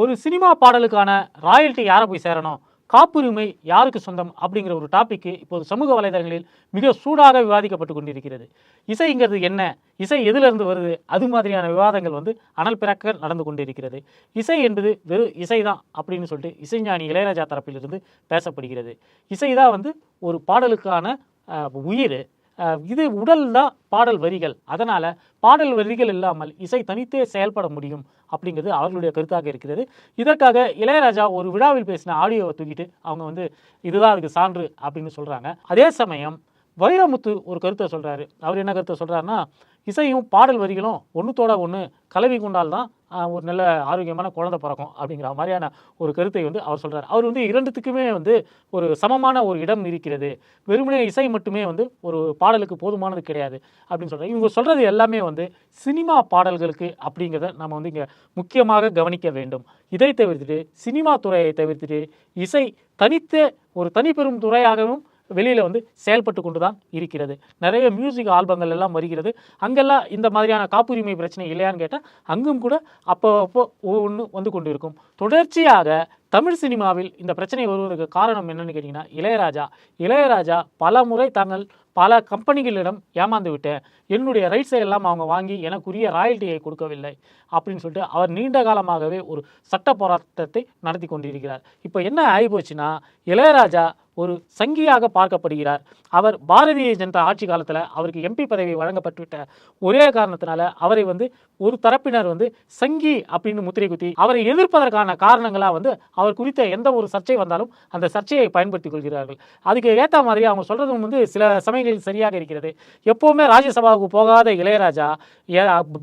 ஒரு சினிமா பாடலுக்கான ராயல்ட்டி யாரை போய் சேரணும்? காப்புரிமை யாருக்கு சொந்தம்? அப்படிங்கிற ஒரு டாபிக் இப்போது சமூக வலைதளங்களில் மிக சூடாக விவாதிக்கப்பட்டு கொண்டிருக்கிறது. இசைங்கிறது என்ன? இசை எதிலிருந்து வருது? அது மாதிரியான விவாதங்கள் வந்து அனல் பிறக்க நடந்து கொண்டிருக்கிறது. இசை என்பது வெறும் இசை தான் அப்படின்னு சொல்லிட்டு இசைஞானி இளையராஜா தரப்பிலிருந்து பேசப்படுகிறது. இசை தான் வந்து ஒரு பாடலுக்கான உயிர். இது உடல் தான் பாடல் வரிகள். அதனால் பாடல் வரிகள் இல்லாமல் இசை தனித்தே செயல்பட முடியும் அப்படிங்கிறது அவர்களுடைய கருத்தாக இருக்கிறது. இதற்காக இளையராஜா ஒரு விழாவில் பேசின ஆடியோவை தூக்கிட்டு அவங்க வந்து இதுதான் அதுக்கு சான்று அப்படின்னு சொல்கிறாங்க அதே சமயம் வைரமுத்து ஒரு கருத்தை சொல்கிறாரு அவர் என்ன கருத்தை சொல்கிறாருன்னா இசையும் பாடல் வரிகளும் ஒன்றுத்தோட ஒன்று கலவி கொண்டால் தான் ஒரு நல்ல ஆரோக்கியமான குழந்தை பிறக்கும் அப்படிங்கிற மாதிரியான ஒரு கருத்தை வந்து அவர் சொல்கிறார் அவர் வந்து இரண்டுத்துக்குமே வந்து ஒரு சமமான ஒரு இடம் இருக்கிறது. வெறுமனே இசை மட்டுமே வந்து ஒரு பாடலுக்கு போதுமானது கிடையாது அப்படின்னு சொல்கிறார் இவங்க சொல்கிறது எல்லாமே வந்து சினிமா பாடல்களுக்கு அப்படிங்கிறத நம்ம வந்து இங்கே முக்கியமாக கவனிக்க வேண்டும். இதை தவிர்த்துட்டு சினிமா துறையை தவிர்த்துட்டு இசை தனித்த ஒரு தனிப்பெரும் துறையாகவும் வெளியில் வந்து செயல்பட்டு கொண்டு தான் இருக்கிறது. நிறைய மியூசிக் ஆல்பங்கள் எல்லாம் வருகிறது. அங்கெல்லாம் இந்த மாதிரியான காப்புரிமை பிரச்சனை இல்லையான்னு கேட்டால் அங்கும் கூட அப்போ அப்போ ஒவ்வொன்று வந்து கொண்டு இருக்கும் தொடர்ச்சியாக தமிழ் சினிமாவில் இந்த பிரச்சனை வருவதற்கு காரணம் என்னன்னு கேட்டிங்கன்னா இளையராஜா. இளையராஜா பல முறை தாங்கள் பல கம்பெனிகளிடம் ஏமாந்து விட்டேன். என்னுடைய ரைட்ஸை எல்லாம் அவங்க வாங்கி எனக்குரிய ராயல்ட்டியை கொடுக்கவில்லை அப்படின்னு சொல்லிட்டு அவர் நீண்ட காலமாகவே ஒரு சட்ட போராட்டத்தை நடத்தி கொண்டிருக்கிறார். இப்போ என்ன ஆகிப்போச்சுன்னா இளையராஜா ஒரு சங்கியாக பார்க்கப்படுகிறார். அவர் பாரதிய ஜனதா ஆட்சி காலத்தில் அவருக்கு எம்பி பதவி வழங்கப்பட்டுவிட்ட ஒரே காரணத்தினால அவரை வந்து ஒரு தரப்பினர் வந்து சங்கி அப்படின்னு முத்திரை குத்தி அவரை எதிர்ப்பதற்கான காரணங்களாக வந்து அவர் குறித்த எந்த ஒரு சர்ச்சை வந்தாலும் அந்த சர்ச்சையை பயன்படுத்திக் கொள்கிறார்கள். அதுக்கு ஏற்ற மாதிரி அவங்க சொல்றதும் வந்து சில சமயங்களில் சரியாக இருக்கிறது. எப்போவுமே ராஜ்யசபாவுக்கு போகாத இளையராஜா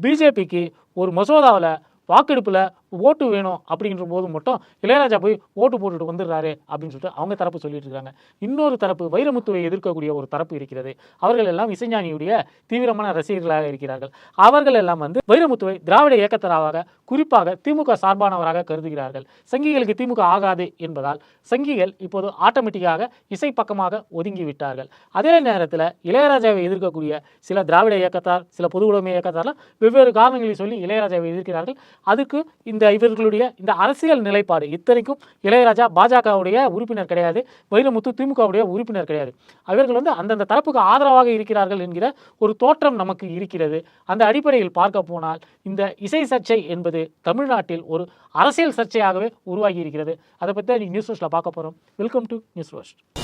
பிஜேபிக்கு ஒரு மசோதாவில் வாக்கெடுப்பில் ஓட்டு வேணும் அப்படின்ற போது மட்டும் இளையராஜா போய் ஓட்டு போட்டுட்டு வந்துடுறாரு அப்படின்னு சொல்லிட்டு அவங்க தரப்பு சொல்லிட்டு இருக்காங்க. இன்னொரு தரப்பு வைரமுத்துவை எதிர்க்கக்கூடிய ஒரு தரப்பு இருக்கிறது. அவர்கள் எல்லாம் இசைஞானியுடைய தீவிரமான ரசிகர்களாக இருக்கிறார்கள். அவர்கள் எல்லாம் வந்து வைரமுத்துவை திராவிட இயக்கத்தராக குறிப்பாக திமுக சார்பானவராக கருதுகிறார்கள். சங்கிகளுக்கு திமுக ஆகாது என்பதால் சங்கிகள் இப்போது ஆட்டோமேட்டிக்காக இசை பக்கமாக ஒதுங்கி விட்டார்கள். அதே நேரத்தில் இளையராஜாவை எதிர்க்கக்கூடிய சில திராவிட இயக்கத்தார் சில பொது உடைமை இயக்கத்தார்லாம் வெவ்வேறு காரணங்களை சொல்லி இளையராஜாவை எதிர்க்கிறார்கள். அதுக்கு இந்த இவர்களுடைய இந்த அரசியல் நிலைப்பாடு. இத்தனைக்கும் இளையராஜா பாஜகவுடைய உறுப்பினர் கிடையாது. வைரமுத்து திமுகவுடைய உறுப்பினர் கிடையாது. அவர்கள் வந்து அந்தந்த தரப்புக்கு ஆதரவாக இருக்கிறார்கள் என்கிற ஒரு தோற்றம் நமக்கு இருக்கிறது. அந்த அடிப்படையில் பார்க்க போனால் இந்த இசை சர்ச்சை என்பது தமிழ்நாட்டில் ஒரு அரசியல் சர்ச்சையாகவே உருவாகி இருக்கிறது. அதை பற்றி தான் நியூஸ் ஃபர்ஸ்ட்டில் பார்க்க போகிறோம் welcome to news first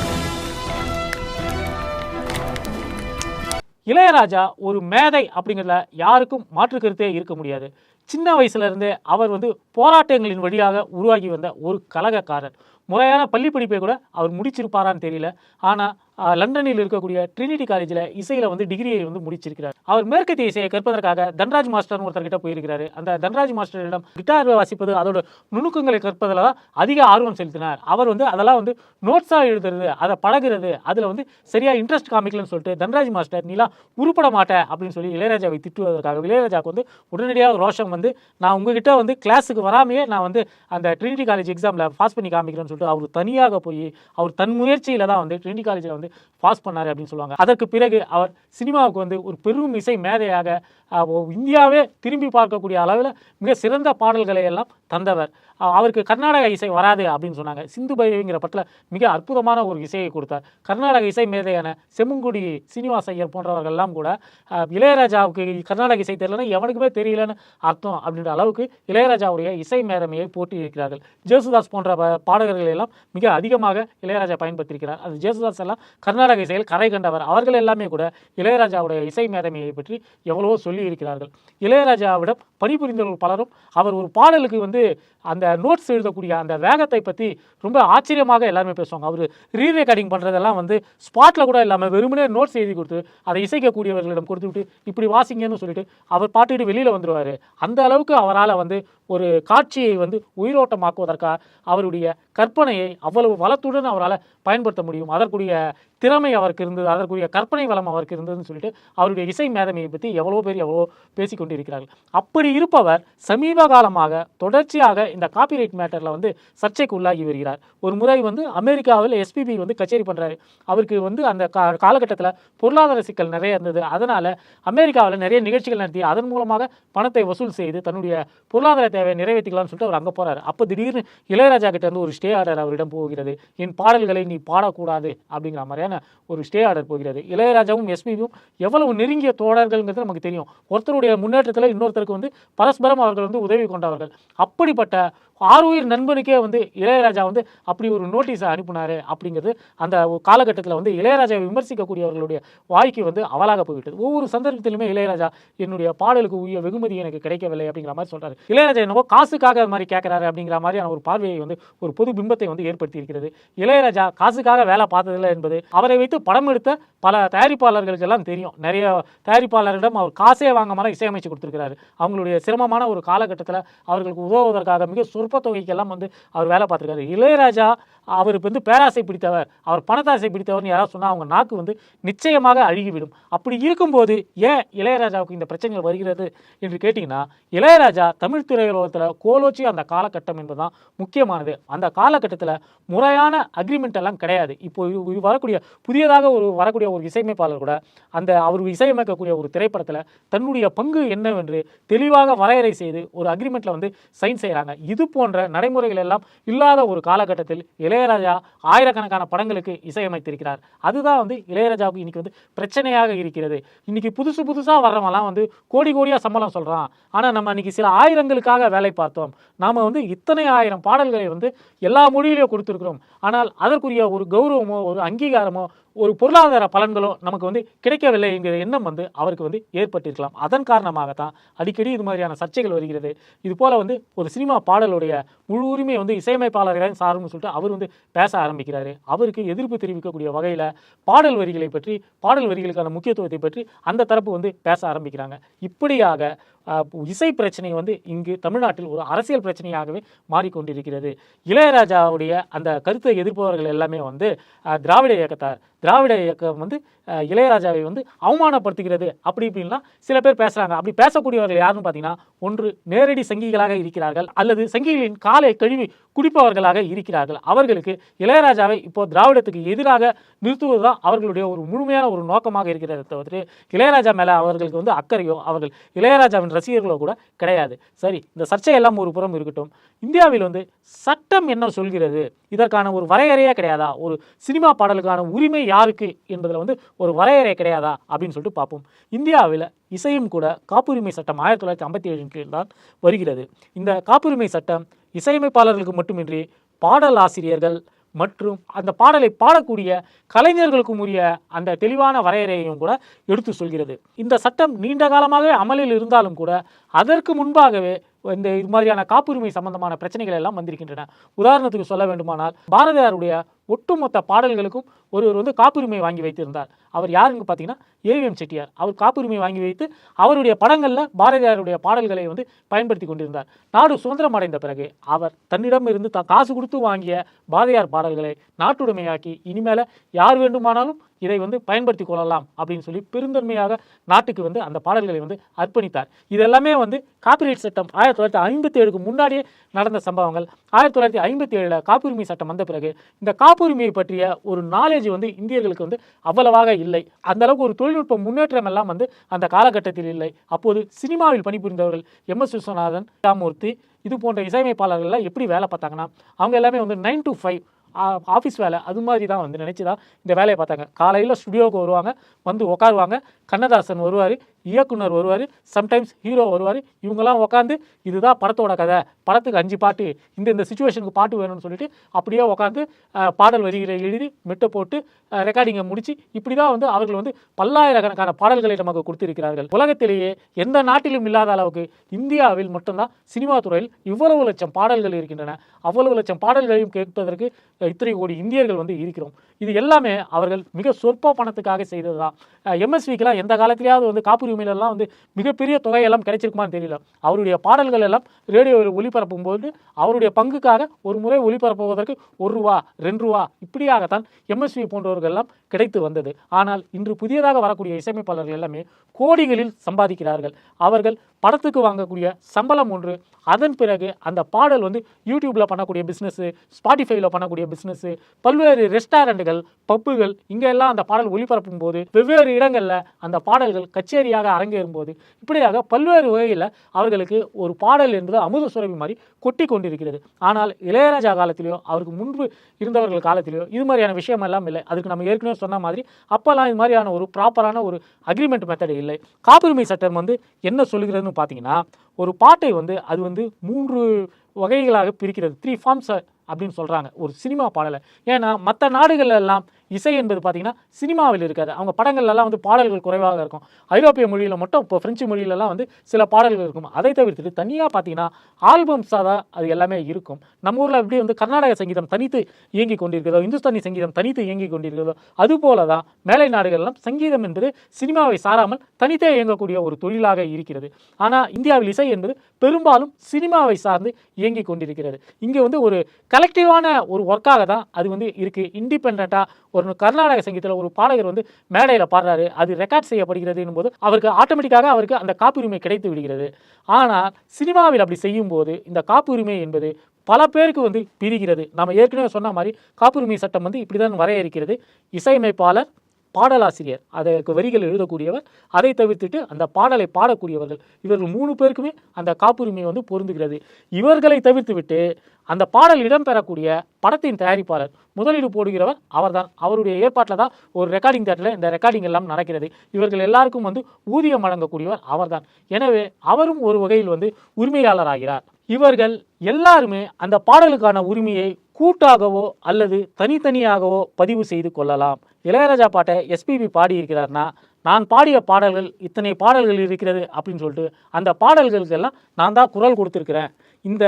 Ilaiyaraaja ஒரு மேதை அப்படிங்கிறதுல யாருக்கும் மாற்று கருத்தே இருக்க முடியாது. சின்ன வயசுல இருந்தே அவர் வந்து போராட்டங்களின் வழியாக உருவாகி வந்த ஒரு கலகக்காரர் முறையான பள்ளி படிப்பை கூட அவர் முடிச்சிருப்பாரான்னு தெரியல. ஆனால் லண்டனில் இருக்கக்கூடிய ட்ரினிட்டி காலேஜில் இசையில் வந்து டிகிரியை வந்து முடிச்சிருக்கிறார். அவர் மேற்கத்திய இசையை கற்பதற்காக தன்ராஜ் மாஸ்டர்னு ஒருத்தர்கிட்ட போயிருக்கிறாரு. அந்த தன்ராஜ் மாஸ்டரிடம் கிட்டார் வாசிப்பது அதோட நுணுக்கங்களை கற்பதில் தான் அதிக ஆர்வம் செலுத்தினார். அவர் வந்து அதெல்லாம் வந்து நோட்ஸாக எழுதுறது அதை பழகிறது அதில் வந்து சரியாக இன்ட்ரெஸ்ட் காமிக்கலன்னு சொல்லிட்டு தன்ராஜ் மாஸ்டர் நீலாம் உருப்பட மாட்டேன் அப்படின்னு சொல்லி இளையராஜாவை திட்டுவதற்காக இளையராஜாவுக்கு வந்து உடனடியாக ரோஷம் வந்து நான் உங்ககிட்ட வந்து கிளாஸுக்கு வராமையே நான் வந்து அந்த ட்ரினிட்டி காலேஜ் எக்ஸாமில் பாஸ் பண்ணி காமிக்கிறேன்னு சொல்லிட்டு அவர் தனியாக போய் அவர் தன் முயற்சியில் தான் வந்து ட்ரினிட்டி காலேஜில் வந்து பாஸ் பண்ணார் அப்படின்னு சொல்லுவாங்க. அதற்கு பிறகு அவர் சினிமாவுக்கு வந்து ஒரு பெரும் இசை மேதையாக இந்தியாவே திரும்பி பார்க்கக்கூடிய அளவில் மிக சிறந்த பாடல்களை எல்லாம் தந்தவர். அவருக்கு கர்நாடக இசை வராது அப்படின்னு சொன்னாங்க. சிந்து பைரவிங்கிற பட்டில் மிக அற்புதமான ஒரு இசையை கொடுத்தார். கர்நாடக இசை மேதையான செம்முங்குடி சீனிவாச ஐயர் போன்றவர்கள்லாம் கூட இளையராஜாவுக்கு கர்நாடக இசை தெரியலன்னா எவனுக்குமே தெரியலன்னு அர்த்தம் அப்படின்ற அளவுக்கு இளையராஜாவுடைய இசை மேதமையை போட்டி இருக்கிறார்கள் ஜேசுதாஸ் போன்ற பாடகர்கள் எல்லாம் மிக அதிகமாக இளையராஜா பயன்படுத்தியிருக்கிறார். அது ஜேசுதாஸ் எல்லாம் கர்நாடக இசையில் கரை கண்டவர். அவர்கள் எல்லாமே கூட இளையராஜாவுடைய இசை மேதமையை பற்றி எவ்வளவோ சொல்லி இருக்கிறார்கள் இளையராஜாவிடம் பணிபுரிந்தவர்கள் பலரும் அவர் ஒரு பாடலுக்கு வந்து அந்த நோட்ஸ் எழுதக்கூடிய அந்த வேகத்தை பற்றி ரொம்ப ஆச்சரியமாக எல்லாருமே பேசுவாங்க. அவர் ரீ ரெக்கார்டிங் பண்ணுறதெல்லாம் வந்து ஸ்பாட்டில் கூட இல்லாமல் வெறுமனே நோட்ஸ் எழுதி கொடுத்து அதை இசைக்கக்கூடியவர்களிடம் கொடுத்து விட்டு இப்படி வாசிங்கன்னு சொல்லிட்டு அவர் பாட்டுக்கிட்டு வெளியில் வந்துடுவார் அந்த அளவுக்கு அவரால் வந்து ஒரு காட்சியை வந்து உயிரோட்டமாக்குவதற்காக அவருடைய கற்பனையை அவ்வளவு வளத்துடன் அவரால் பயன்படுத்த முடியும். அதற்குரிய திறமை அவருக்கு இருந்தது அதற்குரிய கற்பனை வளம் அவருக்கு இருந்ததுன்னு சொல்லிட்டு அவருடைய இசை மேதமையை பற்றி எவ்வளோ பேர் எவ்வளோ பேசிக் கொண்டிருக்கிறார்கள். அப்படி இருப்பவர் சமீப காலமாக தொடர்ச்சியாக இந்த காப்பிரைட் மேட்டரில் வந்து சர்ச்சைக்கு உள்ளாகி வருகிறார். ஒரு முறை வந்து அமெரிக்காவில் எஸ்பிபி வந்து கச்சேரி பண்ணுறாரு அவருக்கு வந்து அந்த கா காலகட்டத்தில் பொருளாதார சிக்கல் நிறைய இருந்தது. அதனால் அமெரிக்காவில் நிறைய நிகழ்ச்சிகள் நடத்தி அதன் மூலமாக பணத்தை வசூல் செய்து தன்னுடைய பொருளாதார தேவையை நிறைவேற்றிக்கலாம்னு சொல்லிட்டு அவர் அங்கே போகிறார் அப்போ திடீர்னு இளையராஜா கிட்ட இருந்து ஒரு ஸ்டே ஆர்டர் அவரிடம் போகிறது. என் பாடல்களை நீ பாடக்கூடாது அப்படிங்கிற மாதிரியான ஒரு ஸ்டே ஆர்டர் போகிறது. இளையராஜாவும் எஸ்பிபியும் எவ்வளவு நெருங்கிய தோழர்கள்ங்கிறது நமக்கு தெரியும். ஒருத்தருடைய முன்னேற்றத்தில் இன்னொருத்தருக்கு வந்து பரஸ்பரம் அவர்கள் வந்து உதவி கொண்டவர்கள். அப்படிப்பட்ட ஆறுயிர் நண்பனுக்கே வந்து இளையராஜா வந்து அப்படி ஒரு நோட்டீஸை அனுப்பினாரு அப்படிங்கிறது அந்த காலகட்டத்தில் வந்து இளையராஜாவை விமர்சிக்கக்கூடியவர்களுடைய வாய்க்கு வந்து அவலாக போய்விட்டது. ஒவ்வொரு சந்தர்ப்பத்திலுமே இளையராஜா என்னுடைய பாடலுக்கு உரிய வெகுமதி எனக்கு கிடைக்கவில்லை அப்படிங்கிற மாதிரி சொல்கிறார் இளையராஜா என்னவோ காசுக்காக அது மாதிரி கேட்குறாரு அப்படிங்கிற மாதிரியான ஒரு பார்வையை வந்து ஒரு பொது பிம்பத்தை வந்து ஏற்படுத்தி இருக்கிறது இளையராஜா காசுக்காக வேலை பார்த்ததில்லை என்பது அவரை வைத்து படம் எடுத்த பல தயாரிப்பாளர்களுக்கு எல்லாம் தெரியும். நிறைய தயாரிப்பாளரிடம் அவர் காசே வாங்காமலாம் இசையமைச்சு கொடுத்துருக்கிறாரு. அவங்களுடைய சிரமமான ஒரு காலகட்டத்தில் அவர்களுக்கு உதவுவதற்காக மிக சொற்ப தொகைக்கெல்லாம் வந்து அவர் வேலை பார்த்துருக்காரு. இளையராஜா அவருக்கு வந்து பேராசை பிடித்தவர். அவர் பணத்தாசை பிடித்தவர்னு யாராவது சொன்னால் அவங்க நாக்கு வந்து நிச்சயமாக அழுகிவிடும். அப்படி இருக்கும்போது ஏன் இளையராஜாவுக்கு இந்த பிரச்சனைகள் வருகிறது என்று கேட்டிங்கன்னா இளையராஜா தமிழ் திரையுலகத்தில் கோலோச்சி அந்த காலகட்டம் என்பதுதான் முக்கியமானது. அந்த காலகட்டத்தில் முறையான அக்ரிமெண்ட் எல்லாம் கிடையாது. இப்போ வரக்கூடிய புதியதாக ஒரு வரக்கூடிய ஒரு இசையமைப்பாளர் கூட அந்த அவர் இசையமைக்கக்கூடிய ஒரு திரைப்படத்தில் தன்னுடைய பங்கு என்னவென்று தெளிவாக வரையறை செய்து ஒரு அக்ரிமெண்ட்டில் வந்து சைன் செய்கிறாங்க இது போன்ற நடைமுறைகள் எல்லாம் இல்லாத ஒரு காலகட்டத்தில் இளையராஜா ஆயிரக்கணக்கான படங்களுக்கு இசையமைத்திருக்கிறார். அதுதான் வந்து இளையராஜாவுக்கு இன்னைக்கு வந்து பிரச்சனையாக இருக்கிறது. இன்னைக்கு புதுசு புதுசாக வர்றவங்களாம் வந்து கோடி கோடியாக சம்பளம் சொல்கிறான் ஆனால் நம்ம இன்னைக்கு சில ஆயிரங்களுக்காக வேலை பார்த்தோம். நாம் வந்து இத்தனை ஆயிரம் பாடல்களை வந்து எல்லா மொழியிலையும் கொடுத்துருக்குறோம். ஆனால் அதற்குரிய ஒரு கௌரவமோ ஒரு அங்கீகாரமோ ஒரு பொருளாதார பலன்களோ நமக்கு வந்து கிடைக்கவில்லை என்கிற எண்ணம் வந்து அவருக்கு வந்து ஏற்பட்டிருக்கலாம். அதன் காரணமாகத்தான் அடிக்கடி இது மாதிரியான சர்ச்சைகள் வருகிறது. இது போல வந்து ஒரு சினிமா பாடலுடைய முழு உரிமை வந்து இசையமைப்பாளர்கள் சாருன்னு சொல்லிட்டு அவர் வந்து பேச ஆரம்பிக்கிறாரு. அவருக்கு எதிர்ப்பு தெரிவிக்கக்கூடிய வகையில் பாடல் வரிகளை பற்றி பாடல் வரிகளுக்கான முக்கியத்துவத்தை பற்றி அந்த தரப்பு வந்து பேச ஆரம்பிக்கிறாங்க. இப்படியாக இசை பிரச்சனை வந்து இங்கு தமிழ்நாட்டில் ஒரு அரசியல் பிரச்சனையாகவே மாறிக்கொண்டிருக்கிறது. இளையராஜாவுடைய அந்த கருத்தை எதிர்ப்பவர்கள் எல்லாமே வந்து திராவிட இயக்கத்தார். திராவிட இயக்கம் வந்து இளையராஜாவை வந்து அவமானப்படுத்துகிறது. அப்படி இப்படின்லாம் சில பேர் பேசுகிறாங்க அப்படி பேசக்கூடியவர்கள் யாருன்னு பார்த்தீங்கன்னா ஒன்று நேரடி சங்கிகளாக இருக்கிறார்கள் அல்லது சங்கிகளின் காலை கழுவி குடிப்பவர்களாக இருக்கிறார்கள். அவர்களுக்கு இளையராஜாவை இப்போ திராவிடத்துக்கு எதிராக நிறுத்துவது தான் அவர்களுடைய ஒரு முழுமையான ஒரு நோக்கமாக இருக்கிறத தவிர்த்து இளையராஜா மேலே அவர்களுக்கு வந்து அக்கறையோ அவர்கள் இளையராஜாவின் ரசிகர்களோ கூட கிடையாது. சரி இந்த சர்ச்சையெல்லாம் ஒரு புறம் இருக்கட்டும். இந்தியாவில் வந்து சட்டம் என்ன சொல்கிறது? இதற்கான ஒரு வரையறையே கிடையாதா? ஒரு சினிமா பாடலுக்கான உரிமை யாருக்கு என்பதில் வந்து ஒரு வரையறை கிடையாதா? அப்படின்னு சொல்லிட்டு பார்ப்போம். இந்தியாவில் இசையும் கூட காப்புரிமை சட்டம் ஆயிரத்தி தொள்ளாயிரத்தி ஐம்பத்தி ஏழின் கீழ் தான் வருகிறது. இந்த காப்புரிமை சட்டம் இசையமைப்பாளர்களுக்கு மட்டுமின்றி பாடல் ஆசிரியர்கள் மற்றும் அந்த பாடலை பாடக்கூடிய கலைஞர்களுக்கும் உரிய அந்த தெளிவான வரையறையையும் கூட எடுத்து சொல்கிறது. இந்த சட்டம் நீண்ட காலமாகவே அமலில் இருந்தாலும் கூட அதற்கு முன்பாகவே இந்த இது மாதிரியான காப்புரிமை சம்பந்தமான பிரச்சனைகள் எல்லாம் வந்திருக்கின்றன. உதாரணத்துக்கு சொல்ல வேண்டுமானால் பாரதியாருடைய ஒட்டுமொத்த பாடல்களுக்கும் ஒருவர் வந்து காப்புரிமை வாங்கி வைத்திருந்தார். அவர் யாருன்னு பார்த்தீங்கன்னா ஏவிஎம் செட்டியார். அவர் காப்புரிமை வாங்கி வைத்து அவருடைய படங்களில் பாரதியாருடைய பாடல்களை வந்து பயன்படுத்தி கொண்டிருந்தார். நாடு சுதந்திரம் அடைந்த பிறகு அவர் தன்னிடம் இருந்து தான் காசு கொடுத்து வாங்கிய பாரதியார் பாடல்களை நாட்டுடைமையாக்கி இனிமேல யார் வேண்டுமானாலும் இதை வந்து பயன்படுத்தி கொள்ளலாம் அப்படின்னு சொல்லி பெருந்தன்மையாக நாட்டுக்கு வந்து அந்த பாடல்களை வந்து அர்ப்பணித்தார். இதெல்லாமே வந்து காப்பிரைட் சட்டம் ஆயிரத்தி தொள்ளாயிரத்தி ஐம்பத்தி ஏழுக்கு முன்னாடியே நடந்த சம்பவங்கள். ஆயிரத்தி தொள்ளாயிரத்தி ஐம்பத்தி ஏழில் காப்புரிமை சட்டம் வந்த பிறகு இந்த காப்புரிமையை பற்றிய ஒரு நாலேஜ் வந்து இந்தியர்களுக்கு வந்து அவ்வளவாக இல்லை. அந்த அளவுக்கு ஒரு தொழில்நுட்ப முன்னேற்றம் எல்லாம் வந்து அந்த காலகட்டத்தில் இல்லை. அப்போது சினிமாவில் பணிபுரிந்தவர்கள் எம். எஸ். விஸ்வநாதன் ராமூர்த்தி இது போன்ற இசையமைப்பாளர்கள்லாம் எப்படி வேலை பார்த்தாங்கன்னா அவங்க எல்லாமே வந்து நைன் டு ஃபைவ் ஆஃபீஸ் வேலை அது மாதிரி தான் வந்து நினச்சி தான் இந்த வேலையை பார்த்தாங்க. காலையில் ஸ்டுடியோவுக்கு வருவாங்க வந்து உட்காருவாங்க கண்ணதாசன் வருவார் இயக்குனர் வருவார் சம்டைம்ஸ் ஹீரோ வருவார். இவங்கெல்லாம் உட்காந்து இதுதான் படத்தோட கதை. படத்துக்கு அஞ்சு பாட்டு இந்த இந்த சுச்சுவேஷனுக்கு பாட்டு வேணும்னு சொல்லிட்டு அப்படியே உட்காந்து பாடல் வரிகளை எழுதி மெட்டை போட்டு ரெக்கார்டிங்கை முடித்து இப்படி தான் வந்து அவர்கள் வந்து பல்லாயிரக்கணக்கான பாடல்களை நமக்கு கொடுத்திருக்கிறார்கள். உலகத்திலேயே எந்த நாட்டிலும் இல்லாத அளவுக்கு இந்தியாவில் மட்டும்தான் சினிமா துறையில் இவ்வளவு லட்சம் பாடல்கள் இருக்கின்றன. அவ்வளவு லட்சம் பாடல்களையும் கேட்பதற்கு இத்தனை கோடி இந்தியர்கள் வந்து இருக்கிறோம். இது எல்லாமே அவர்கள் மிக சொற்ப பணத்துக்காக செய்தது தான் எம்எஸ்விக்கெல்லாம் எந்த காலத்திலேயாவது வந்து காப்புரிமையிலலாம் வந்து மிகப்பெரிய தொகையெல்லாம் கிடைச்சிருக்குமான்னு தெரியல. அவருடைய பாடல்கள் எல்லாம் ரேடியோவில் ஒளிபரப்பும் போது அவருடைய பங்குக்காக ஒரு முறை ஒளிபரப்புவதற்கு ஒரு ரூபா ரெண்டு ரூபா இப்படியாகத்தான் எம்எஸ்வி போன்றவர்கள் எல்லாம் கிடைத்து வந்தது. ஆனால் இன்று புதியதாக வரக்கூடிய இசையமைப்பாளர்கள் எல்லாமே கோடிகளில் சம்பாதிக்கிறார்கள். அவர்கள் படத்துக்கு வாங்கக்கூடிய சம்பளம் ஒன்று அதன் பிறகு அந்த பாடல் வந்து யூடியூப்பில் பண்ணக்கூடிய பிஸ்னஸ்ஸு ஸ்பாட்டிஃபைல பண்ணக்கூடிய பிஸ்னஸ்ஸு பல்வேறு ரெஸ்டாரண்ட்டுகள் பப்புகள் இங்கே எல்லாம் அந்த பாடல் ஒளிபரப்பும் போது வெவ்வேறு இடங்களில் அந்த அந்த பாடல்கள் கச்சேரியாக அரங்கேறும் போது இப்படியாக பல்வேறு வகையில் அவர்களுக்கு ஒரு பாடல் என்பது அமுத சுரபி மாதிரி கொட்டி கொண்டிருக்கிறது. ஆனால் இளையராஜா காலத்திலேயோ அவருக்கு முன்பு இருந்தவர்கள் காலத்திலேயோ இது மாதிரியான விஷயம் எல்லாம் இல்லை. அதுக்கு நம்ம ஏற்கனவே சொன்ன மாதிரி அப்போல்லாம் இது மாதிரியான ஒரு ப்ராப்பரான ஒரு அக்ரிமெண்ட் மெத்தடு இல்லை. காப்புரிமை சட்டம் வந்து என்ன சொல்லுகிறதுன்னு பார்த்தீங்கன்னா ஒரு பாட்டை வந்து அது வந்து மூன்று வகைகளாக பிரிக்கிறது. த்ரீ ஃபார்ம்ஸ் அப்படின்னு சொல்கிறாங்க ஒரு சினிமா பாடலை. ஏன்னா மற்ற நாடுகள் எல்லாம் இசை என்பது பார்த்திங்கன்னா சினிமாவில் இருக்காது. அவங்க படங்கள்லாம் வந்து பாடல்கள் குறைவாக இருக்கும். ஐரோப்பிய மொழியில் மட்டும் இப்போ ஃப்ரெஞ்சு மொழியிலலாம் வந்து சில பாடல்கள் இருக்கும். அதை தவிர்த்துட்டு தனியாக பார்த்தீங்கன்னா ஆல்பம்ஸாக தான் அது எல்லாமே இருக்கும். நம்ம ஊரில் எப்படி வந்து கர்நாடக சங்கீதம் தனித்து இயங்கி கொண்டிருக்கிறதோ இந்துஸ்தானி சங்கீதம் தனித்து இயங்கி கொண்டிருக்கிறதோ அதுபோல தான் மேலை நாடுகள்லாம் சங்கீதம் என்பது சினிமாவை சாராமல் தனித்தே இயங்கக்கூடிய ஒரு தொழிலாக இருக்கிறது. ஆனால் இந்தியாவில் இசை என்பது பெரும்பாலும் சினிமாவை சார்ந்து இயங்கி கொண்டிருக்கிறது. இங்கே வந்து ஒரு கலெக்டிவான ஒரு ஒர்க்காக தான் அது வந்து இருக்குது இண்டிபெண்ட்டாக ஒரு கர்நாடக சங்கீதத்தில் ஒரு பாடகர் வந்து மேடையில் பாடுறாரு. அது ரெக்கார்ட் செய்யப்படுகிறது போது அவருக்கு ஆட்டோமேட்டிக்காக அவருக்கு அந்த காப்புரிமை கிடைத்து விடுகிறது. ஆனால் சினிமாவில் அப்படி செய்யும்போது இந்த காப்புரிமை என்பது பல பேருக்கு வந்து பிரிகிறது. நம்ம ஏற்கனவே சொன்ன மாதிரி காப்புரிமை சட்டம் வந்து இப்படி தான் வரையறுக்கிறது. இசையமைப்பாளர் பாடலாசிரியர். அதற்கு வரிகள் எழுதக்கூடியவர் அதை தவிர்த்துட்டு அந்த பாடலை பாடக்கூடியவர்கள். இவர்கள் மூணு பேருக்குமே அந்த காப்புரிமை வந்து பொருந்துகிறது. இவர்களை தவிர்த்துவிட்டு அந்த பாடல் இடம்பெறக்கூடிய படத்தின் தயாரிப்பாளர் முதலீடு போடுகிறவர் அவர்தான். அவருடைய ஏற்பாட்டில் தான் ஒரு ரெக்கார்டிங் தேட்டரில் இந்த ரெக்கார்டிங் எல்லாம் நடக்கிறது. இவர்கள் எல்லாருக்கும் வந்து ஊதியம் வழங்கக்கூடியவர் அவர்தான். எனவே அவரும் ஒரு வகையில் வந்து உரிமையாளராகிறார் இவர்கள் எல்லாருமே அந்த பாடலுக்கான உரிமையை கூட்டாகவோ அல்லது தனித்தனியாகவோ பதிவு செய்து கொள்ளலாம். இளையராஜா பாட்டை எஸ்பிபி பாடியிருக்கிறார்னா நான் பாடிய பாடல்கள் இத்தனை பாடல்கள் இருக்கிறது அப்படின்னு சொல்லிட்டு அந்த பாடல்களுக்கெல்லாம் நான் தான் குரல் கொடுத்துருக்கிறேன். இந்த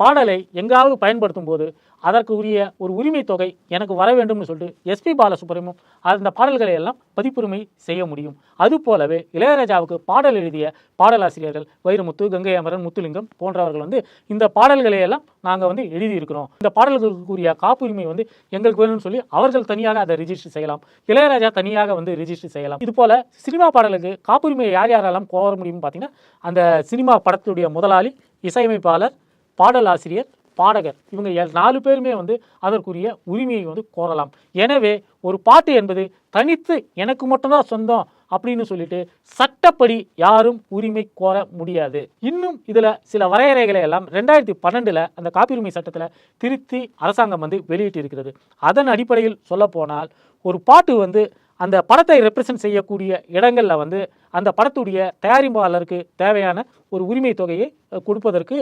பாடலை எங்காவது பயன்படுத்தும் போது அதற்கு உரிய ஒரு உரிமை தொகை எனக்கு வர வேண்டும்னு சொல்லிட்டு எஸ்பி பாலசுப்ரமணியம் அந்த பாடல்களை எல்லாம் பதிப்புரிமை செய்ய முடியும். அதுபோலவே இளையராஜாவுக்கு பாடல் எழுதிய பாடலாசிரியர்கள் வைரமுத்து கங்கை அமரன் முத்துலிங்கம் போன்றவர்கள் வந்து இந்த பாடல்களை எல்லாம் நாங்கள் வந்து எழுதியிருக்கிறோம். இந்த பாடல்களுக்குரிய காப்புரிமை வந்து எங்களுக்கு வேணும்னு சொல்லி அவர்கள் தனியாக அதை ரிஜிஸ்டர் செய்யலாம். இளையராஜா தனியாக வந்து ரிஜிஸ்டர் செய்யலாம். இது போல சினிமா பாடலுக்கு காப்புரிமை யார் யாரெல்லாம் கோர முடியும்னு பார்த்தீங்கன்னா அந்த சினிமா படத்துடைய முதலாளி இசையமைப்பாளர் பாடலாசிரியர் பாடகர். இவங்க நாலு பேருமே வந்து அதற்குரிய உரிமையை வந்து கோரலாம். எனவே ஒரு பாட்டு என்பது தனித்து எனக்கு மட்டும்தான் சொந்தம் அப்படின்னு சொல்லிட்டு சட்டப்படி யாரும் உரிமை கோர முடியாது. இன்னும் இதில் சில வரையறைகளை எல்லாம் ரெண்டாயிரத்தி பன்னெண்டில் அந்த காப்புரிமை சட்டத்தில் திருத்தி அரசாங்கம் வந்து வெளியிட்டிருக்கிறது. அதன் அடிப்படையில் சொல்லப்போனால் ஒரு பாட்டு வந்து அந்த படத்தை ரெப்ரசன்ட் செய்யக்கூடிய இடங்களில் வந்து அந்த படத்துடைய தயாரிப்பாளருக்கு தேவையான ஒரு உரிமை தொகையை கொடுப்பதற்கு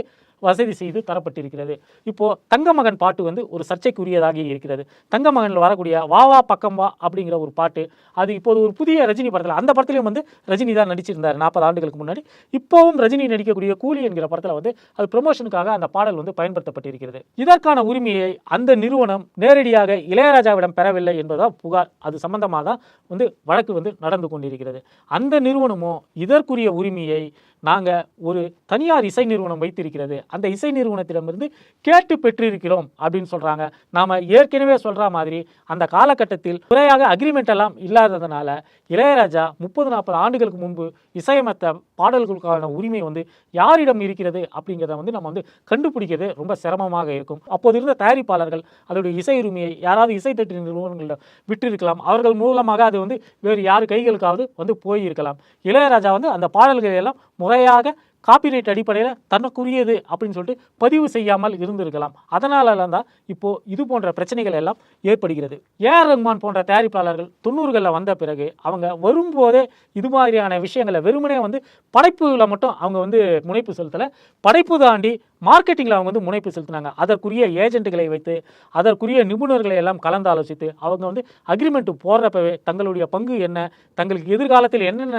வசதி செய்து தரப்பட்டிருக்கிறது. இப்போது தங்கமகன் பாட்டு வந்து ஒரு சர்ச்சைக்குரியதாக இருக்கிறது. தங்கமகனில் வரக்கூடிய வா வா பக்கம் வா அப்படிங்கிற ஒரு பாட்டு அது இப்போது ஒரு புதிய ரஜினி படத்தில் அந்த படத்துலையும் வந்து ரஜினி தான் நடிச்சிருந்தார் நாற்பது ஆண்டுகளுக்கு முன்னாடி. இப்போவும் ரஜினி நடிக்கக்கூடிய கூலி என்கிற படத்தில் வந்து அது ப்ரொமோஷனுக்காக அந்த பாடல் வந்து பயன்படுத்தப்பட்டிருக்கிறது. இதற்கான உரிமையை அந்த நிறுவனம் நேரடியாக இளையராஜாவிடம் பெறவில்லை என்பதுதான் புகார். அது சம்பந்தமாக தான் வந்து வழக்கு வந்து நடந்து கொண்டிருக்கிறது. அந்த நிறுவனமும் இதற்குரிய உரிமையை நாங்கள் ஒரு தனியார் இசை நிறுவனம் வைத்திருக்கிறது. அந்த இசை நிறுவனத்திடமிருந்து கேட்டு பெற்றிருக்கிறோம் அப்படின்னு சொல்கிறாங்க நாம் ஏற்கனவே சொல்கிற மாதிரி அந்த காலகட்டத்தில் முறையாக அக்ரிமெண்ட் எல்லாம் இல்லாததுனால இளையராஜா முப்பது நாற்பது ஆண்டுகளுக்கு முன்பு இசையமைத்த பாடல்களுக்கான உரிமை வந்து யாரிடம் இருக்கிறது அப்படிங்கிறத வந்து நம்ம வந்து கண்டுபிடிக்கிறது ரொம்ப சிரமமாக இருக்கும். அப்போது இருந்த தயாரிப்பாளர்கள் அதோடைய இசை உரிமையை யாராவது இசை தட்டு நிறுவனங்களிடம் விட்டிருக்கலாம் அவர்கள் மூலமாக அது வந்து வேறு யார் கைகளுக்காவது வந்து போயிருக்கலாம். இளையராஜா வந்து அந்த பாடல்களை எல்லாம் முறையாக காப்பிரைட் அடிப்படையில் தனக்குரியது அப்படின்னு சொல்லிட்டு பதிவு செய்யாமல் இருந்திருக்கலாம். அதனால தான் இப்போது இது போன்ற பிரச்சனைகள் எல்லாம் ஏற்படுகிறது. ஏஆர் ரஹ்மான் போன்ற தயாரிப்பாளர்கள் தொண்ணூறுகளில் வந்த பிறகு அவங்க வரும்போதே இது மாதிரியான விஷயங்களை வெறுமனே வந்து படைப்புகளை மட்டும் அவங்க வந்து முனைப்பு செலுத்தலை. படைப்பு தாண்டி மார்க்கெட்டிங்கில் அவங்க வந்து முனைப்பு செலுத்தினாங்க. அதற்குரிய ஏஜென்ட்டுகளை வைத்து அதற்குரிய நிபுணர்களை எல்லாம் கலந்து ஆலோசித்து அவங்க வந்து அக்ரிமெண்ட் போடுறப்பவே தங்களுடைய பங்கு என்ன தங்களுக்கு எதிர்காலத்தில் என்னென்ன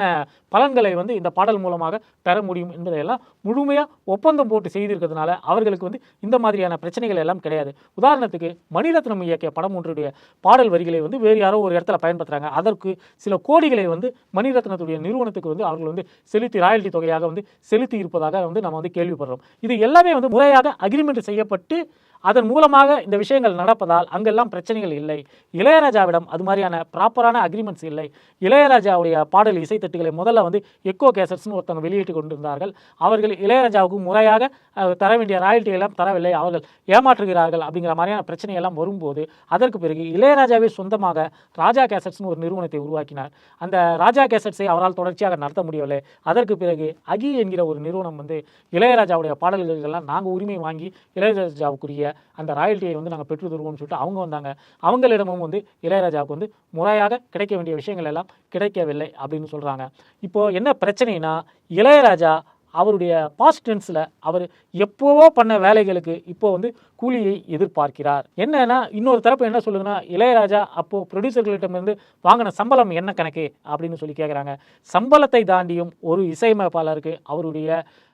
பலன்களை வந்து இந்த பாடல் மூலமாக பெற முடியும் என்பதையெல்லாம் முழுமையாக ஒப்பந்தம் போட்டு செய்திருக்கிறதுனால அவர்களுக்கு வந்து இந்த மாதிரியான பிரச்சனைகள் எல்லாம் கிடையாது. உதாரணத்துக்கு மணிரத்னம் இயக்கிய படம் ஒன்றுடைய பாடல் வரிகளை வந்து வேறு யாரோ ஒரு இடத்துல பயன்படுத்துகிறாங்க அதற்கு சில கோடிகளை வந்து மணிரத்னத்துடைய நிறுவனத்துக்கு வந்து அவர்கள் வந்து செலுத்தி ராயல்டி தொகையாக வந்து செலுத்தி இருப்பதாக வந்து நம்ம வந்து கேள்விப்படுறோம். இது எல்லாமே வந்து முறையாக அக்ரிமெண்ட் செய்யப்பட்டு அதன் மூலமாக இந்த விஷயங்கள் நடப்பதால் அங்கெல்லாம் பிரச்சனைகள் இல்லை. இளையராஜாவிடம் அது மாதிரியான ப்ராப்பரான அக்ரிமெண்ட்ஸ் இல்லை. இளையராஜாவுடைய பாடல் இசைத்தட்டுகளை முதல்ல வந்து எக்கோ கேசட்ஸ்னு ஒருத்தவங்க வெளியிட்டு கொண்டிருந்தார்கள். அவர்கள் இளையராஜாவுக்கு முறையாக தர வேண்டிய ராயல்ட்டி எல்லாம் தரவில்லை. அவர்கள் ஏமாற்றுகிறார்கள் அப்படிங்கிற மாதிரியான பிரச்சனை எல்லாம் வரும்போது அதற்கு பிறகு இளையராஜாவே சொந்தமாக ராஜா கேசட்ஸ்னு ஒரு நிறுவனத்தை உருவாக்கினார். அந்த ராஜா கேசட்ஸை அவரால் தொடர்ச்சியாக நடத்த முடியவில்லை. அதற்கு பிறகு அகி என்கிற ஒரு நிறுவனம் வந்து இளையராஜாவுடைய பாடல்களுக்கெல்லாம் நாங்கள் உரிமை வாங்கி இளையராஜாவுக்குரிய அந்த ராயல்ட்டியை வந்து நாங்கள் பெற்று தருவோம்னு சொல்லிட்டு அவங்க வந்தாங்க. அவங்களிடமும் வந்து இளையராஜாவுக்கு வந்து முறையாக கிடைக்க வேண்டிய விஷயங்கள் எல்லாம் கிடைக்கவில்லை அப்படின்னு சொல்கிறாங்க இப்போது என்ன பிரச்சனைனா இளையராஜா அவருடைய பாஸ்ட் டென்ஸில் அவர் எப்போவோ பண்ண வேலைகளுக்கு இப்போ வந்து கூலியை எதிர்பார்க்கிறார். என்னன்னா இன்னொரு தரப்பு என்ன சொல்லுதுன்னா இளையராஜா அப்போது ப்ரொடியூசர்களிடமிருந்து வாங்கின சம்பளம் என்ன கணக்கு அப்படின்னு சொல்லி கேட்குறாங்க சம்பளத்தை தாண்டியும் ஒரு இசையமைப்பாளருக்கு அவருடைய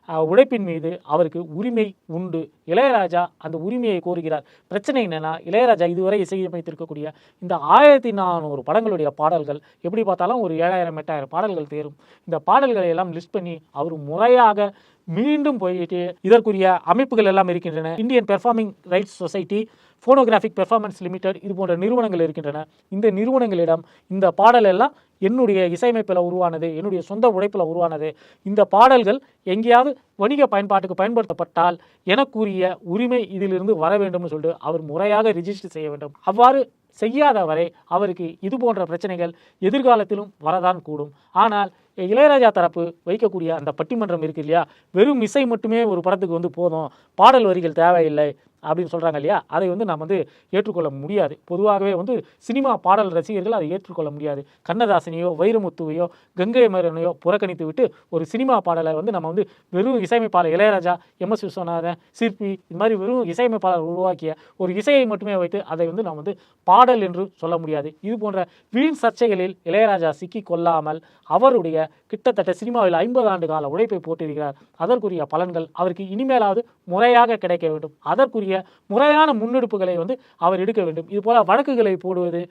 உழைப்பின் மீது அவருக்கு உரிமை உண்டு. இளையராஜா அந்த உரிமையை கோருகிறார். பிரச்சனை என்னென்னா இளையராஜா இதுவரை இசையமைத்திருக்கக்கூடிய இந்த ஆயிரத்தி நானூறு படங்களுடைய பாடல்கள் எப்படி பார்த்தாலும் ஒரு ஏழாயிரம் எட்டாயிரம் பாடல்கள் தேரும். இந்த பாடல்களை எல்லாம் லிஸ்ட் பண்ணி அவர் முறையாக மீண்டும் போயிட்டு இதற்குரிய அமைப்புகள் எல்லாம் இருக்கின்றன. Indian performing rights society phonographic performance limited இது போன்ற நிறுவனங்கள் இருக்கின்றன. இந்த நிறுவனங்களிடம் இந்த பாடல் எல்லாம் என்னுடைய இசையமைப்பில் உருவானது என்னுடைய சொந்த உழைப்பில் உருவானது இந்த பாடல்கள் எங்கேயாவது வணிக பயன்பாட்டுக்கு பயன்படுத்தப்பட்டால் எனக்குரிய உரிமை இதிலிருந்து வர வேண்டும்னு சொல்லிட்டு அவர் முறையாக ரிஜிஸ்டர் செய்ய வேண்டும். அவ்வாறு செய்யாத வரை அவருக்கு இது போன்ற பிரச்சனைகள் எதிர்காலத்திலும் வரதான் கூடும். ஆனால் இளையராஜா தரப்பு வைக்கக்கூடிய அந்த பட்டிமன்றம் இருக்கு இல்லையா? வெறும் இசை மட்டுமே ஒரு படத்துக்கு வந்து போதும். பாடல் வரிகள் தேவையில்லை. அப்படின்னு சொல்கிறாங்க இல்லையா? அதை வந்து நாம் வந்து ஏற்றுக்கொள்ள முடியாது. பொதுவாகவே வந்து சினிமா பாடல் ரசிகர்கள் அதை ஏற்றுக்கொள்ள முடியாது. கண்ணதாசனையோ வைரமுத்துவையோ கங்கை மரனையோ புறக்கணித்து விட்டு ஒரு சினிமா பாடலை வந்து நம்ம வந்து வெறும் இசையமைப்பாளர் இளையராஜா எம். எஸ். விஸ்வநாதன் சிற்பி இது மாதிரி வெறும் இசையமைப்பாளர் உருவாக்கிய ஒரு இசையை மட்டுமே வைத்து அதை வந்து நாம் வந்து பாடல் என்று சொல்ல முடியாது. இது போன்ற வீண் சர்ச்சைகளில் இளையராஜா சிக்கி கொள்ளாமல் அவருடைய கிட்டத்தட்ட சினிமாவில் ஐம்பது ஆண்டு கால உழைப்பை போட்டிருக்கிறார். அதற்குரிய பலன்கள் அவருக்கு இனிமேலாவது முறையாக கிடைக்க வேண்டும். அதற்குரிய முறையான முன்னெடுப்புகளை வந்து அவர் எடுக்க வேண்டும். இதுபோல வழக்குகளை போடுவது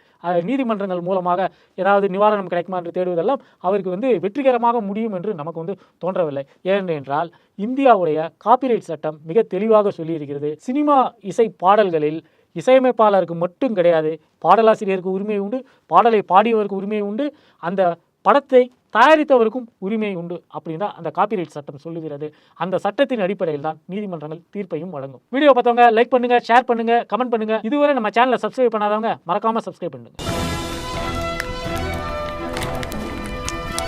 நீதிமன்றங்கள் மூலமாக ஏதாவது நிவாரணம் கிடைக்குமா என்று தேடுவதெல்லாம் அவருக்கு வந்து வெற்றிகரமாக முடியும் என்று நமக்கு வந்து தோன்றவில்லை. ஏனென்றால் இந்தியாவுடைய காப்பிரைட் சட்டம் மிக தெளிவாக சொல்லியிருக்கிறது. சினிமா இசை பாடல்களில் இசையமைப்பாளருக்கு மட்டும் கிடையாது பாடலாசிரியருக்கு உரிமை உண்டு பாடலை பாடியவருக்கு உரிமை உண்டு. அந்த படத்தை தயாரித்தவருக்கும் உரிமை உண்டு அப்படின்னு தான் அந்த காப்பிரைட் சட்டம் சொல்லுகிறது. அந்த சட்டத்தின் அடிப்படையில் தான் நீதிமன்றங்கள் தீர்ப்பையும் வழங்கும். வீடியோ பார்த்தவங்க லைக் பண்ணுங்க ஷேர் பண்ணுங்க கமெண்ட் பண்ணுங்க. இதுவரை நம்ம சேனலை சப்ஸ்கிரைப் பண்ணாதவங்க மறக்காம சப்ஸ்கிரைப் பண்ணுங்க